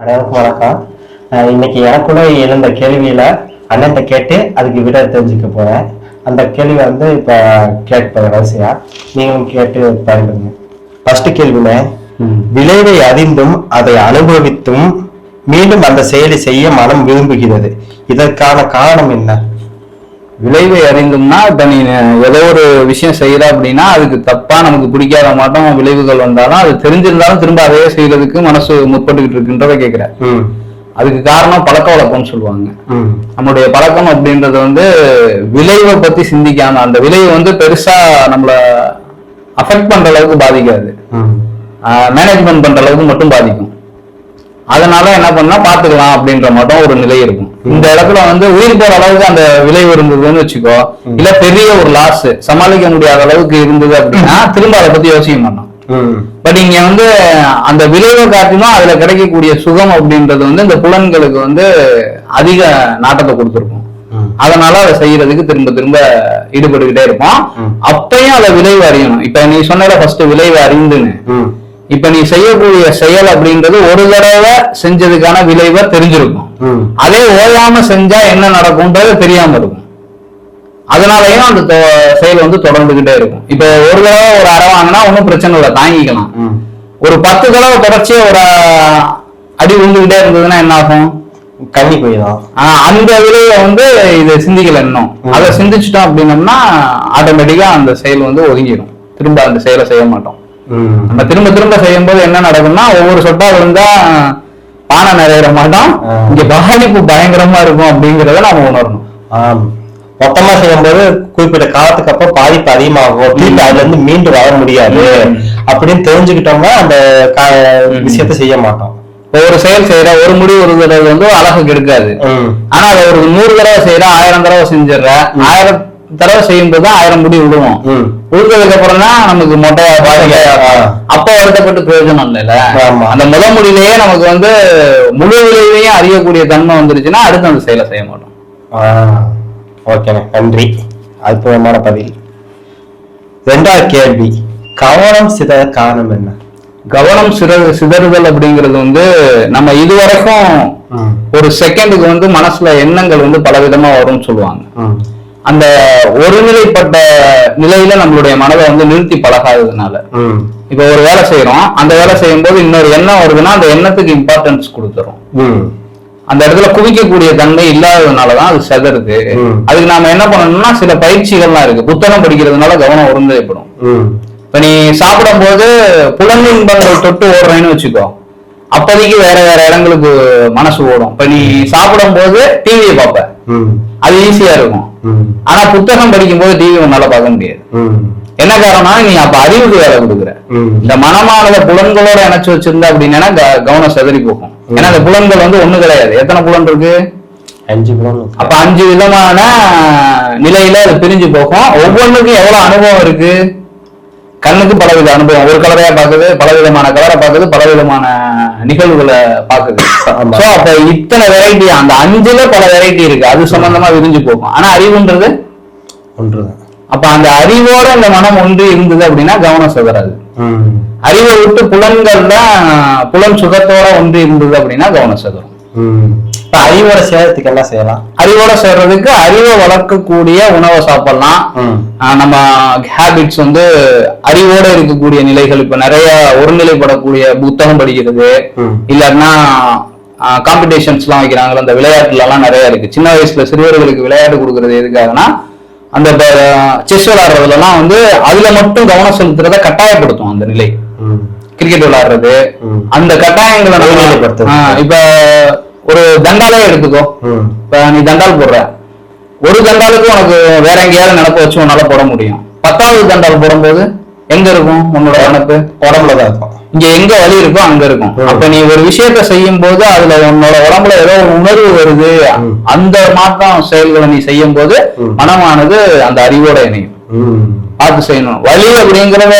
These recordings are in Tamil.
அனைவருக்கும் வணக்கம் இன்னைக்கு எனக்குள்ள எழுந்த கேள்வியில அண்ணன்ட்ட கேட்டு அதுக்கு விட தெரிஞ்சுக்க போறேன். அந்த கேள்வி வந்து இப்ப கேட்பேன் வரிசையா? நீங்களும் கேட்டு பயன்படுங்க ஃபர்ஸ்ட் கேள்வினே விளைவை அறிந்தும் அதை அனுபவித்தும் மீண்டும் அந்த செயலை செய்ய மனம் விரும்புகிறது. இதற்கான காரணம் என்ன? விளைவை அறிந்தோம்னா இப்ப நீ ஏதோ ஒரு விஷயம் செய்யற அப்படின்னா அதுக்கு தப்பா நமக்கு பிடிக்காத மாட்டோம் விளைவுகள் வந்தாலும் அது தெரிஞ்சிருந்தாலும் திரும்ப அதையே செய்யறதுக்கு மனசு முற்பட்டுக்கிட்டு இருக்குன்றத கேக்குற ம். அதுக்கு காரணம் பழக்க வழக்கம்னு சொல்லுவாங்க. நம்மளுடைய பழக்கம் அப்படின்றது வந்து விளைவை பத்தி சிந்திக்காம அந்த விளைவு வந்து பெருசா நம்மள அஃபெக்ட் பண்ற அளவுக்கு பாதிக்காது. மேனேஜ்மெண்ட் பண்ற அளவுக்கு மட்டும் பாதிக்கும். அதனால என்ன பண்ணா பாத்துக்கலாம் அப்படின்ற மட்டும் ஒரு நிலை இருக்கும். இந்த இடத்துல வந்து உயிர் போற அளவுக்கு அந்த விளைவு இருந்ததுன்னு வச்சுக்கோ. இல்ல பெரிய ஒரு லாஸ் சமாளிக்க முடியாத அளவுக்கு இருந்தது அப்படின்னா திரும்ப அதை பத்தி யோசிக்க மாட்டோம் ம். பட் இங்க வந்து அந்த விளைவை காட்டிலும் அதுல கிடைக்கக்கூடிய சுகம் அப்படின்றது வந்து இந்த புலன்களுக்கு வந்து அதிக நாட்டத்தை கொடுத்துருக்கும். அதனால அதை செய்யறதுக்கு திரும்ப திரும்ப ஈடுபட்டுக்கிட்டே இருப்போம். அப்பயும் அதை விளைவு அறியணும். இப்ப நீ சொன்னல ஃபர்ஸ்ட் விளைவு அறிந்துன்னு. இப்ப நீ செய்யக்கூடிய செயல் அப்படின்றது ஒரு தடவை செஞ்சதுக்கான விளைவை தெரிஞ்சிருக்கும். அதே ஓயாம செஞ்சா என்ன நடக்கும்ன்றது தெரியாம இருக்கும். அதனாலயும் அந்த செயல் வந்து தொடர்ந்துகிட்டே இருக்கும். இப்ப ஒரு தடவை ஒரு அரை வாங்கினா ஒன்றும் பிரச்சனை இல்லை தாங்கிக்கலாம். ஒரு பத்து தடவை தொடர்ச்சியா ஒரு அடி விழுந்துகிட்டே இருந்ததுன்னா என்ன ஆகும்? கண்ணி போயிடும். அந்த விளைவை வந்து இது சிந்திக்கல இன்னும். அதை சிந்திச்சிட்டோம் அப்படின்னம்னா ஆட்டோமேட்டிக்கா அந்த செயல் வந்து ஒதுங்கிடும் திரும்ப அந்த செயலை செய்ய மாட்டோம். நம்ம திரும்ப திரும்ப செய்யும்போது என்ன நடக்கும்னா ஒவ்வொரு சொட்டா விழுந்தா பானை நிறையிற மாட்டோம். இங்க பாதிப்பு பயங்கரமா இருக்கும் அப்படிங்கறத நாம உணரணும். மொத்தமா செய்யும்போது குறிப்பிட்ட காலத்துக்கு அப்புறம் பாதிப்பு அதிகமாகும். திருப்பி அதுல இருந்து மீண்டு வர முடியாது. அப்படின்னு தெரிஞ்சுக்கிட்டோம்னா அந்த. விஷயத்த செய்ய மாட்டோம். ஒரு செயல் செய்யற ஒரு முடிவு ஒரு தடவை வந்து அழகு கெடுக்காது. ஆனா அதை ஒரு நூறு தடவை செய்யற ஆயிரம் தடவை செஞ்சிடற ஆயிரம் தடவை செய்யும்போது தான் ஆயிரம் முடி விடுவோம் ம். விழுந்ததுக்கு அப்புறம் தான் நமக்கு மொட்டையா. அப்ப வருத்தப்பட்டு பிரயோஜனம் ஆமா. அந்த முத முடியிலேயே நமக்கு வந்து முழு விளைவையும் அறியக்கூடிய தன்மை வந்துருச்சுன்னா அடுத்து அந்த செயலை செய்ய மாட்டோம் ஓகேண்ணே நன்றி அற்புதமான பதில் ரெண்டாவது கேள்வி கவனம் சிதற காரணம் என்ன கவனம் சித சிதறுதல் அப்படிங்கிறது வந்து நம்ம இதுவரைக்கும். ஒரு செகண்டுக்கு வந்து மனசுல எண்ணங்கள் வந்து பலவிதமா வரும்னு சொல்லுவாங்க. அந்த ஒருநிலைப்பட்ட நிலையில நம்மளுடைய மனதை வந்து நிறுத்தி பழகாததுனால. இப்ப ஒரு வேலை செய்யறோம் அந்த வேலை செய்யும்போது இன்னொரு எண்ணம் வருதுன்னா அந்த எண்ணத்துக்கு இம்பார்ட்டன்ஸ் கொடுத்துரும். அந்த இடத்துல குவிக்கக்கூடிய தன்மை இல்லாததுனாலதான் அது செதறுது. அதுக்கு நாம என்ன பண்ணணும்னா சில பயிற்சிகள்லாம் இருக்கு புத்தகம் படிக்கிறதுனால கவனம் ம். இப்ப நீ சாப்பிடும்போது புலன் இன்பங்கள் தொட்டு ஓடுறேன்னு வச்சுக்கோ அப்போதைக்கு வேற வேற இடங்களுக்கு மனசு ஓடும். இப்ப நீ சாப்பிடும்போது டிவியை பார்ப்ப. அது ஈஸியா இருக்கும். ஆனா புத்தகம் படிக்கும்போது டிவி உன்னால பார்க்க முடியாது. என்ன காரணம் நீ அப்ப அறிவுக்கு வேலை கொடுக்குற. இந்த மனமானத புலன்களோட இணைச்சு வச்சிருந்த அப்படின்னா கவனம் செதறி போகும். ஏன்னா இந்த புலன்கள் வந்து ஒண்ணு கிடையாது. எத்தனை புலன் இருக்கு? அஞ்சு குணம் அப்ப அஞ்சு விதமான நிலையில அது பிரிஞ்சு போகும். ஒவ்வொன்றுக்கும் எவ்வளவு அனுபவம் இருக்கு? கண்ணுக்கு பலவித அனுபவம். ஒரு கலரையா பாக்குது பலவிதமான கலரை பாக்குது பலவிதமான நிகழ்வுகளை பாக்குது ஆமா. சோ அப்ப இத்தனை வெரைட்டி அந்த அஞ்சுல பல வெரைட்டி இருக்கு. அது சம்பந்தமா விரிஞ்சு போகும். ஆனா அறிவுன்றது ஒன்றுதான் அப்ப அந்த அறிவோட இந்த மனம் ஒன்று இருந்தது அப்படின்னா கவனம் சிதறாது. அறிவை விட்டு புலன்கள்ல புலன் சுகத்தோட ஒன்று இருந்தது அப்படின்னா கவனம் சிதறும். ம். இப்ப அறிவோட சேரத்துக்கு என்ன செய்யலாம். அறிவோட சேர்றதுக்கு அறிவை வளர்க்கக்கூடிய உணவை சாப்பிடலாம். நம்ம ஹேபிட்ஸ் வந்து அறிவோட இருக்கக்கூடிய நிலைகள் இப்ப நிறைய ஒருநிலைப்படக்கூடிய புத்தகம் படிக்கிறது. இல்லைன்னா காம்படிஷன்ஸ் எல்லாம் வைக்கிறாங்கல்ல அந்த விளையாட்டுல எல்லாம் நிறைய இருக்கு. சின்ன வயசுல சிறுவர்களுக்கு விளையாட்டு கொடுக்கறது எதுக்காகனா அந்த செஸ் விளையாடுறதுல எல்லாம் வந்து அதுல மட்டும் கவனம் செலுத்துறத கட்டாயப்படுத்தும் அந்த நிலை. கிரிக்கெட் விளையாடுறது. அந்த கட்டாயங்களை இப்ப ஒரு தண்டாலே எடுத்துக்கோ. இப்ப நீ தண்டால் போடுற ஒரு தண்டாலுக்கு உனக்கு வேற எங்கேயாவது நினப்பு வச்சு உன்னால போட முடியும் பத்தாவது தண்டால் போடும்போது எங்க இருக்கும் உன்னோட நினப்பு உடம்புல தான் இருக்கும் இங்க எங்க வலி இருக்கோ அங்க இருக்கும். அப்ப நீ ஒரு விஷயத்த செய்யும் போது அதுல உன்னோட உடம்புல ஏதோ ஒரு உணர்வு வருது. அந்த மாற்றம் செயல்களை நீ செய்யும் போது. மனமானது அந்த அறிவோட இணையும். பார்த்து செய்யணும் வலி அப்படிங்கிறத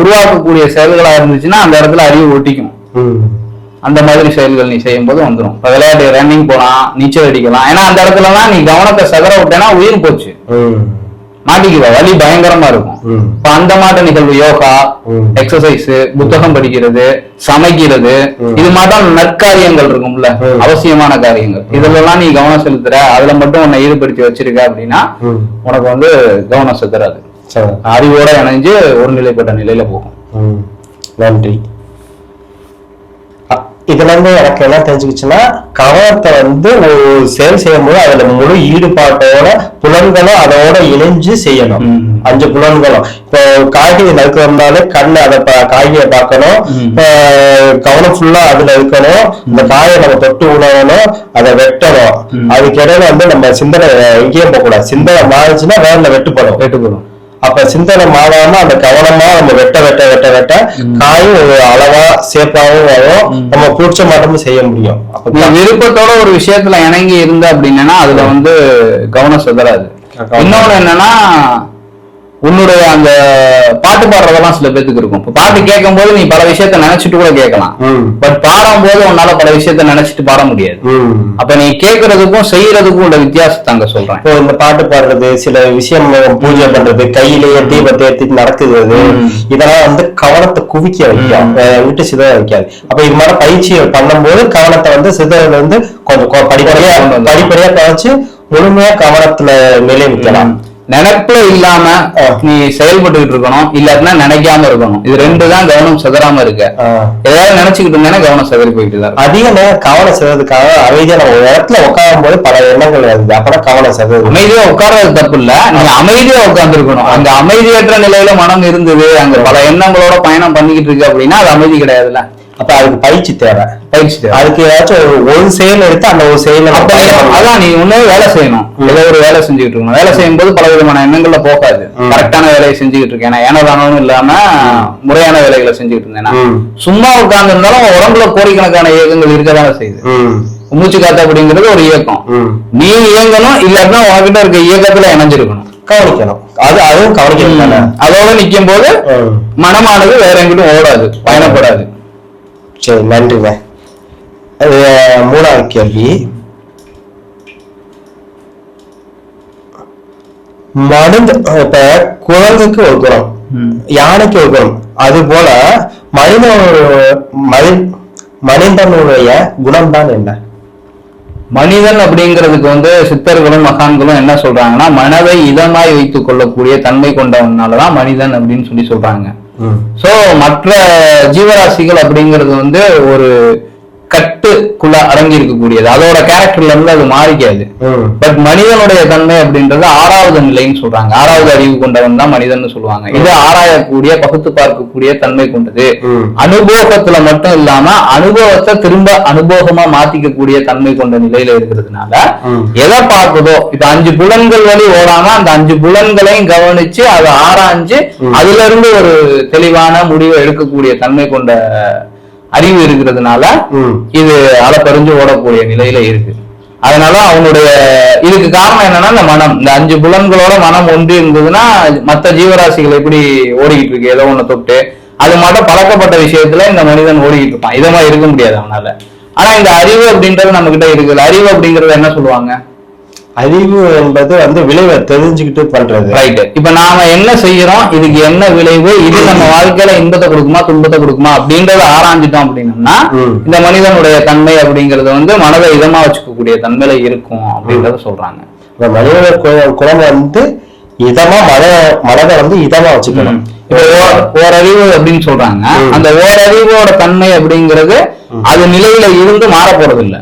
உருவாக்கக்கூடிய செயல்களா இருந்துச்சுன்னா அந்த இடத்துல அறிவு ஒட்டிக்கும். அந்த மாதிரி செயல்கள் நீ செய்யும்போது வந்துடும் விளையாட்டு ரன்னிங் போலாம் நீச்சல் அடிக்கலாம் ஏன்னா அந்த இடத்துலலாம் நீ கவனத்தை சதற விட்டேன்னா உயிர் போச்சு. மாட்டிக்குவ வலி பயங்கரமா இருக்கும். இப்ப அந்த மாட்ட நிகழ்வு யோகா. எக்ஸசைஸ் புத்தகம் படிக்கிறது சமைக்கிறது. இது மாட்டம் நற்காரியங்கள் இருக்கும்ல. அவசியமான காரியங்கள் இதுலலாம் நீ கவனம் செலுத்துற அதுல மட்டும் உன்னை ஈடுபடுத்தி வச்சிருக்க அப்படின்னா. உனக்கு வந்து கவனம் செலுத்துறாது அறிவோட இணைஞ்சு ஒருநிலைப்பட்ட நிலையில போகும். நன்றி இதுல இருந்து எனக்கு என்ன தெரிஞ்சுக்கிச்சுன்னா கவனத்தை வந்து ஒரு செயல் செய்யும் போது அதுல முழு ஈடுபாட்டோட புலன்களும் அதோட இணைஞ்சு செய்யணும். அஞ்சு புலன்களும். இப்போ காய்கறி நறுக்கிறதுனாலே கண் அதை காய்கறியை பார்க்கணும். கவனம் ஃபுல்லா அதுல இருக்கணும். இந்த காயை நம்ம தொட்டு உணவணும் அதை வெட்டணும். அதுக்கு இடையில வந்து நம்ம சிந்தனை எங்கேயும் போக கூடாது சிந்தனை மாறிச்சுன்னா வேற வெட்டுப்படும். கேட்டுக்கணும் அப்ப சிந்தனை மாறாம அந்த கவனமா நம்ம வெட்ட வெட்ட வெட்ட வெட்ட காயும் ஒரு அளவா சேஃபாவும் வரும். நம்ம பிடிச்ச மாட்டமும் செய்ய முடியும். அப்ப விருப்பத்தோட ஒரு விஷயத்துல இணங்கி இருந்த அப்படின்னா அதுல வந்து கவனம் சிதறாது. இன்னொன்னு என்னன்னா உன்னுடைய அந்த பாட்டு பாடுறதெல்லாம் சில பேத்துக்கு இருக்கும். இப்ப பாட்டு கேட்கும் போது நீ பல விஷயத்த நினைச்சிட்டு கூட கேட்கலாம். பட் பாடும்போது உன்னால பல விஷயத்த நினைச்சிட்டு பாட முடியாது. அப்ப நீ கேட்கறதுக்கும் செய்யறதுக்கும் உள்ள வித்தியாசத்தை அங்க சொல்றேன். இப்போ இந்த பாட்டு பாடுறது சில விஷயம் பூஜை பண்றது கையிலேயே தீபத்தை ஏத்திட்டு நடக்குது. இதெல்லாம் வந்து கவனத்தை குவிக்க வைக்கும். விட்டு சிதற வைக்காது. அப்ப இது மாதிரி பயிற்சிகள் பண்ணும்போது கவனத்தை வந்து சிதறல் வந்து கொஞ்சம் படிப்படியா. படிப்படியா கவனிச்சு முழுமையா கவனத்துல நிலைநிற்கலாம் நினைப்புல இல்லாம நீ செயல்பட்டுக்கிட்டு இருக்கணும். இல்லாட்டினா நினைக்காம இருக்கணும். இது ரெண்டு தான் கவனம் சிதறாம இருக்க. ஏதாவது நினைச்சுக்கிட்டு இருந்தேன்னா கவனம் சிதறி போயிட்டு தான். அதிக நேரம் கவனம் செலுறதுக்காக அமைதியா நம்ம ஒரு இடத்துல உட்காரும் போது பல எண்ணங்கள் வருது. அப்பதான் கவனம் செலுது அமைதியா உட்கார்றது தப்பு இல்ல. நீ அமைதியா உட்கார்ந்து இருக்கணும் அங்க அமைதியற்ற நிலையில மனம் இருந்தது அங்க பல எண்ணங்களோட பயணம் பண்ணிக்கிட்டு இருக்கு அப்படின்னா அது அமைதி கிடையாதுல்ல. அப்ப அதுக்கு பயிற்சி தேவை. பயிற்சி தேவை. அதுக்கு ஏதாச்சும் ஒரு செயல் எடுத்து அந்த ஒரு செயல அதான் நீ ஒண்ணு வேலை செய்யணும். ஏதோ ஒரு வேலை செஞ்சுக்கிட்டு இருக்கணும். வேலை செய்யும் போது பல விதமான எண்ணங்கள்ல போகாது. கரெக்டான வேலையை செஞ்சுக்கிட்டு இருக்கேன். ஏன்னா ஏனதானும் இல்லாம முறையான வேலைகளை செஞ்சுக்கிட்டு இருந்தேன்னா ம். சும்மா உட்கார்ந்து இருந்தாலும் உடம்புல கோடிக்கணக்கான இயக்கங்கள் இருக்கதானே செய்யுது மூச்சு காத்து அப்படிங்கிறது ஒரு இயக்கம். நீ இயங்கணும் இல்லாட்டினா உன்கிட்ட இருக்க இயக்கத்துல இணைஞ்சிருக்கணும். கவனிக்கணும். அது அதுவும் கவனிக்கணும் அதோட நிக்கும் போது. மனமானது வேற எங்கிட்டும் ஓடாது பயணப்படாது. சரி நன்றிங்க. அது மூணாவது கேள்வி. மனித இப்ப குரங்குக்கு ஒரு குணம் ம். யானைக்கு ஒரு குணம். அது போல மனித மனி மனிதனுடைய குணம் தான் என்ன? மனிதன் அப்படிங்கிறதுக்கு வந்து சித்தர்களும் மகான்களும் என்ன சொல்றாங்கன்னா மனதை இதமாய் வைத்துக் கொள்ளக்கூடிய தன்மை கொண்டவனாலதான் மனிதன் அப்படின்னு சொல்லி சொல்றாங்க. ம். சோ மற்ற ஜீவராசிகள் அப்படிங்கிறது வந்து ஒரு கட்டுக்குள்ள அடங்கி இருக்கக்கூடியது அதோட கேரக்டர்ல இருந்து அது மாறிக்காது. பட் மனிதனுடைய தன்மை அப்படின்றது ஆறாவது நிலைன்னு சொல்றாங்க. ஆறாவது அறிவு கொண்டவன் தான் மனிதன் சொல்லுவாங்க. இது ஆராயக்கூடிய பகுத்து பார்க்கக்கூடிய தன்மை கொண்டது. அனுபவத்துல மட்டும் இல்லாம அனுபவத்தை திரும்ப அனுபவமா மாத்திக்கக்கூடிய தன்மை கொண்ட நிலையில இருக்கிறதுனால. எதை பார்க்குதோ இப்ப அஞ்சு புலன்கள் வழி ஓடாம அந்த அஞ்சு புலன்களையும் கவனிச்சு அதை ஆராய்ஞ்சு அதுல இருந்து ஒரு தெளிவான முடிவை எடுக்கக்கூடிய தன்மை கொண்ட அறிவு இருக்கிறதுனால. இது அலப்பறிஞ்சு ஓடக்கூடிய நிலையில இருக்கு. அதனால அவனுடைய இதுக்கு காரணம் என்னன்னா இந்த மனம். இந்த அஞ்சு புலன்களோட மனம் ஒன்றி இருந்ததுன்னா மத்த ஜீவராசிகள் எப்படி ஓடிக்கிட்டு இருக்கு ஏதோ ஒண்ணு தொட்டு அது மட்டும் பழக்கப்பட்ட விஷயத்துல இந்த மனிதன் ஓடிக்கிட்டு இருப்பான். இதை மாதிரி இருக்க முடியாது அவனால. ஆனா இந்த அறிவு அப்படின்றது நம்ம கிட்ட இருக்குது. அறிவு அப்படிங்கறது என்ன சொல்லுவாங்க? அறிவு என்பது வந்து விளைவை தெரிஞ்சுக்கிட்டு பண்றது. ரைட் இப்ப நாம என்ன செய்யறோம்? இதுக்கு என்ன விளைவு? இது நம்ம வாழ்க்கையில இன்பத்தை கொடுக்குமா துன்பத்தை கொடுக்குமா? அப்படின்றத ஆராய்ஞ்சிட்டோம் அப்படின்னம்னா ம். இந்த மனிதனுடைய தன்மை அப்படிங்கறது வந்து மனதை இதமா வச்சுக்கக்கூடிய தன்மையில இருக்கும் அப்படின்றத சொல்றாங்க. இப்ப மனித கு- குணம் வந்து இதமா மன மனதை வந்து இதமா வச்சுக்கணும். ஓரறிவு அப்படின்னு சொல்றாங்க. அந்த ஓரறிவோட தன்மை அப்படிங்கிறது அது நிலையில இருந்து மாற போறது இல்ல.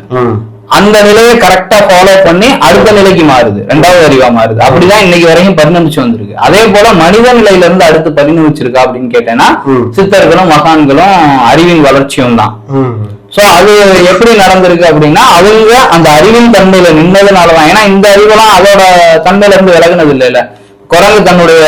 அந்த நிலையை கரெக்டா ஃபாலோ பண்ணி அடுத்த நிலைக்கு மாறுது. ரெண்டாவது அறிவா மாறுது. அப்படிதான் இன்னைக்கு வரைக்கும் பரிணமிச்சு வந்திருக்கு. அதே போல மனித நிலையில இருந்து அடுத்து பரிணமிச்சிருக்கா அப்படின்னு கேட்டேன்னா. சித்தர்களும் மகான்களும் அறிவின் வளர்ச்சியும் தான். சோ அது எப்படி நடந்திருக்கு அப்படின்னா அவங்க அந்த அறிவின் தன்மையில நின்னதுனாலதான் ஏன்னா இந்த அறிவெல்லாம் அதோட தன்மையில இருந்து விலகுனது இல்லைல்ல. குரங்கு தன்னுடைய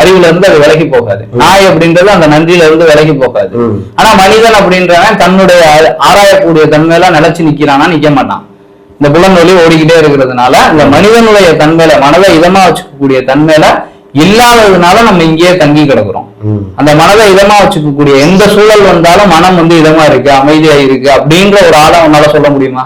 அறிவுல இருந்து அது விலகி போகாது. நாய் அப்படின்றது அந்த நன்றியில இருந்து விலகி போகாது. ஆனா மனிதன் அப்படின்றவன் தன்னுடைய ஆராயக்கூடிய தன்மையில நிலைச்சு நிக்கிறானா நிக்க மாட்டான். இந்த புலன் வழி ஓடிக்கிட்டே இருக்கிறதுனால இந்த மனிதனுடைய தன்மையில மனதை இதமா வச்சுக்கக்கூடிய தன்மையில இல்லாததுனால நம்ம இங்கேயே தங்கி கிடக்குறோம். அந்த மனதை இதமா வச்சுக்கக்கூடிய எந்த சூழல் வந்தாலும் மனம் வந்து இதமா இருக்கு அமைதியா இருக்கு அப்படின்ற ஒரு ஆளை உன்னால சொல்ல முடியுமா?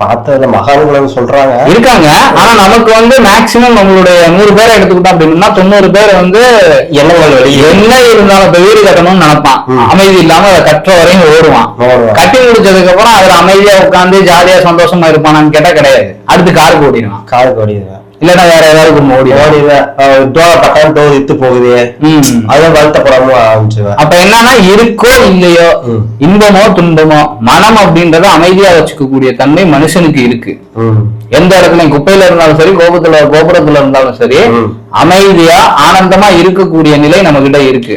பார்த்ததுல மகான்கள் சொல்றாங்க. இருக்காங்க. ஆனா நமக்கு வந்து மேக்சிமம் நம்மளுடைய நூறு பேரை எடுத்துக்கிட்டோம் அப்படின்னா தொண்ணூறு பேர் வந்து எண்ணங்கள் வெளியே என்ன இருந்தாலும் இப்ப வீடு கட்டணும்னு நினைப்பான். அமைதி இல்லாம அதை கட்டுற வரையும் ஓடுவான். கட்டி முடிச்சதுக்கு அப்புறம் அதுல அமைதியா உட்கார்ந்து ஜாலியா சந்தோஷமா இருப்பானான்னு கேட்டா கிடையாது. அடுத்து காருக்கு ஓடிடுவான். காது கோடிதான் இல்லன்னா வேற ஏதாவது ஓடிடுவான் டோர் பக்கம் டோர் இத்து போகுது. ம். அது வருத்தப்படாம ஆரம்பிச்சுவேன் அப்ப என்னன்னா இருக்கோ இல்லையோ. இன்பமோ துன்பமோ மனம் அப்படின்றத அமைதியா வச்சுக்கக்கூடிய தன்மை மனுஷனுக்கு இருக்கு. எந்த இடத்துல குப்பையில இருந்தாலும் சரி கோபத்துல கோபுரத்துல இருந்தாலும் சரி. அமைதியா ஆனந்தமா இருக்கக்கூடிய நிலை நம்ம கிட்ட இருக்கு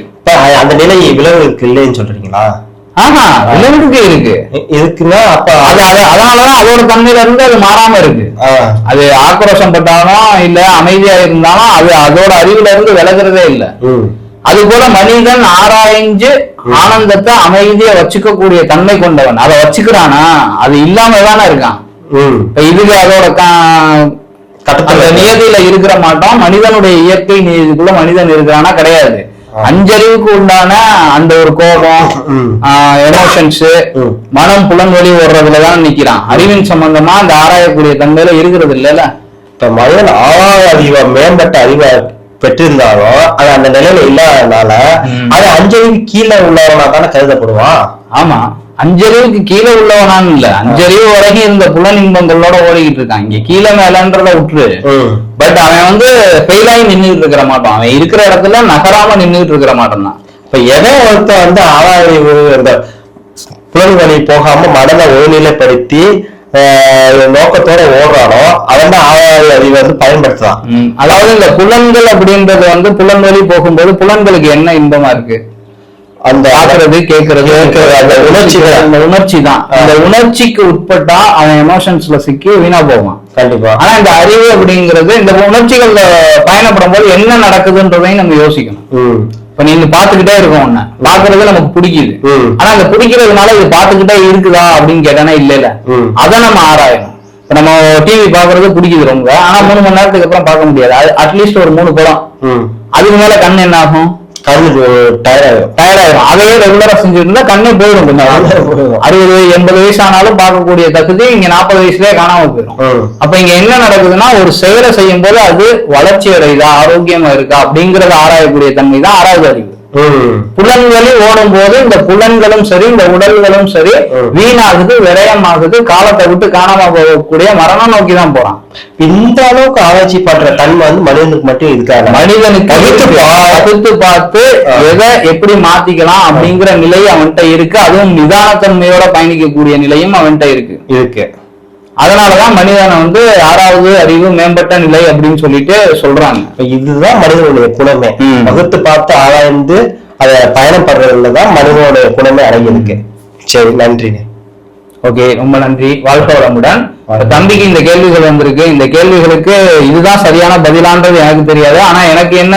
அந்த நிலை விலங்குகளுக்கு இல்லைன்னு சொல்றீங்களா? ஆஹா விலங்குக்கு இருக்கு. இருக்குன்னா அப்ப அது அது அதனாலதான் அதோட தன்மையில இருந்து அது மாறாம இருக்கு. அது ஆக்ரோஷம் பட்டாலும் இல்ல அமைதியா இருந்தாலும் அது அதோட அறிவுல இருந்து விலகுறதே இல்ல. அது போல மனிதன் ஆராய்ஞ்சு ஆனந்தத்தை அமைதியா வச்சுக்க கூடிய தன்மை கொண்டவன். அதை வச்சுக்கிறானா? அது இல்லாம தானே இருக்கான். இப்ப இதுக்கு அதோட அந்த நியதியில இருக்கிற மாட்டோம். மனிதனுடைய இயற்கை நியதிக்குள்ள மனிதன் இருக்கிறானா? கிடையாது. அஞ்சறிவுக்கு உண்டான அந்த ஒரு கோபம். எமோஷன்ஸ். மனம் புலன்வழி ஓடுறதுலதான் நிக்கிறான் அறிவின் சம்பந்தமா அந்த ஆராயக்கூடிய தன்மையில இருக்கிறது இல்லைல்ல இப்ப மனிதன் ஆறாவது அறிவை மேம்பட்ட அறிவை பெற்றிருந்தாலும் அது அந்த நிலையில இல்லாதனால ம். அது அஞ்சறிவு கீழே உள்ளவனா தானே கருதப்படுவான் ஆமா அஞ்சறிவுக்கு கீழே உள்ளவனான்னு இல்ல. அஞ்சறிவு வரைக்கும் இருந்த புலன் இன்பங்களோட ஓடிக்கிட்டு இருக்கான். இங்க கீழே மேலன்றத விட்டுரு. பட் அவன் வந்து ஃபெயில் ஆகி நின்றுட்டு இருக்கிற மாட்டான். அவன் இருக்கிற இடத்துல நகராம நின்றுட்டு இருக்கிற மாட்டான் தான். இப்ப எவன் ஒருத்தன் வந்து ஆறாவது அந்த புலன் வழி போகாம மனதை ஒருநிலைப்படுத்தி ஆஹ், நோக்கத்தோட ஓடுறானோ அவன் தான் ஆறாவது அறிவை வந்து பயன்படுத்துறான். அதாவது இந்த புலன்கள் அப்படின்றது வந்து புலன் வழி போகும்போது புலன்களுக்கு என்ன இன்பமா இருக்கு? அந்த பாக்குறது கேட்கறது அந்த உணர்ச்சிகள். அந்த உணர்ச்சி தான் அந்த உணர்ச்சிக்கு உட்பட்டா அவன் எமோஷன்ஸ்ல சிக்கி வீணா போவான். கண்டிப்பா. ஆனா இந்த அறிவு அப்படிங்கிறது இந்த உணர்ச்சிகள்ல பயணப்படும் போது என்ன நடக்குதுன்றதையும் நம்ம யோசிக்கணும். இப்ப நீங்க பாத்துக்கிட்டே இருக்கோம் ஒண்ணு பாக்குறது நமக்கு பிடிக்குது. ஆனா அந்த பிடிக்கிறதுனால இது பாத்துக்கிட்டே இருக்குதா அப்படின்னு கேட்டானா இல்ல இல்ல. அதை நம்ம ஆராயணும். இப்ப நம்ம டிவி பாக்குறது பிடிக்குது ரொம்ப. ஆனா மூணு மணி நேரத்துக்கு அப்புறம் பார்க்க முடியாது. அட்லீஸ்ட் ஒரு மூணு படம். அதுக்கு மேல கண் என்ன ஆகும்? கண்ணு டயர்ட் ஆயிடும் டயர்ட் ஆயிடும் அதையே ரெகுலரா செஞ்சுட்டு கண்ணே போயிடும் கொஞ்சம். அறுபது எண்பது வயசு ஆனாலும் பார்க்கக்கூடிய தகுதி இங்க நாற்பது வயசுலயே காணாம போயிடும். அப்ப இங்க என்ன நடக்குதுன்னா ஒரு செயலை செய்யும் போது அது வளர்ச்சி அடையுதா ஆரோக்கியமா இருக்கா அப்படிங்கறத ஆராயக்கூடிய தன்மை தான் ஆறாவது அறிவு. புலன்களி ஓடும் போது இந்த புலன்களும் சரி இந்த உடல்களும் சரி. வீணாகுது விரயமாகுது காலத்தை விட்டு காணாம போகக்கூடிய மரணம் நோக்கி தான் போறான். இந்த அளவுக்கு ஆராய்ச்சி பண்ற தன்மை வந்து மனிதனுக்கு மட்டும் இருக்காது? மனிதனுக்கு பகுத்து பார்த்து. எதை எப்படி மாத்திக்கலாம் அப்படிங்கிற நிலை அவன்கிட்ட இருக்கு. அதுவும் நிதானத்தன்மையோட பயணிக்கக்கூடிய நிலையும் அவன்கிட்ட இருக்கு. இருக்கு. அதனாலதான் மனிதனை வந்து ஆறாவது அறிவு மேம்பட்ட நிலை அப்படின்னு சொல்லிட்டு சொல்றாங்க. இதுதான் மனிதனுடைய குணமே ம். பகுத்து பார்த்து ஆராய்ந்து அதை பயணப்படுறதுல தான் மனிதனுடைய குணமே அடங்கியிருக்கு. சரி நன்றிண்ணே. ஓகே ரொம்ப நன்றி. வாழ்க்கை வளமுடன் தம்பிக்கு இந்த கேள்விகள் வந்திருக்கு. இந்த கேள்விகளுக்கு இதுதான் சரியான பதிலான்றது எனக்கு தெரியாது. ஆனா எனக்கு என்ன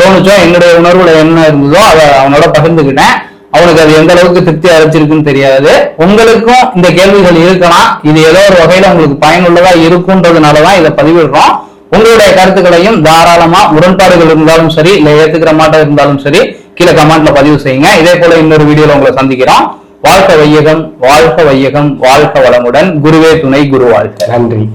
தோணுச்சோ என்னுடைய உணர்வுல என்ன இருந்ததோ அதை அவனோட பகிர்ந்துக்கிட்டேன். அவனுக்கு அது எந்த அளவுக்கு திருப்தி அடைச்சிருக்குன்னு தெரியாது. உங்களுக்கும் இந்த கேள்விகள் இருக்கலாம். இது ஏதோ ஒரு வகையில உங்களுக்கு பயனுள்ளதா இருக்குன்றதுனாலதான் இதை பதிவிடுறோம். உங்களுடைய கருத்துக்களையும் தாராளமா முரண்பாடுகள் இருந்தாலும் சரி இல்ல ஏத்துக்கிற மாட்டம் இருந்தாலும் சரி கீழே கமெண்ட்ல பதிவு செய்யுங்க. இதே போல இன்னொரு வீடியோல உங்களை சந்திக்கிறோம். வாழ்க வையகம் வாழ்க வையகம் வாழ்க வளமுடன். குருவே துணை குரு வாழ்க. நன்றி.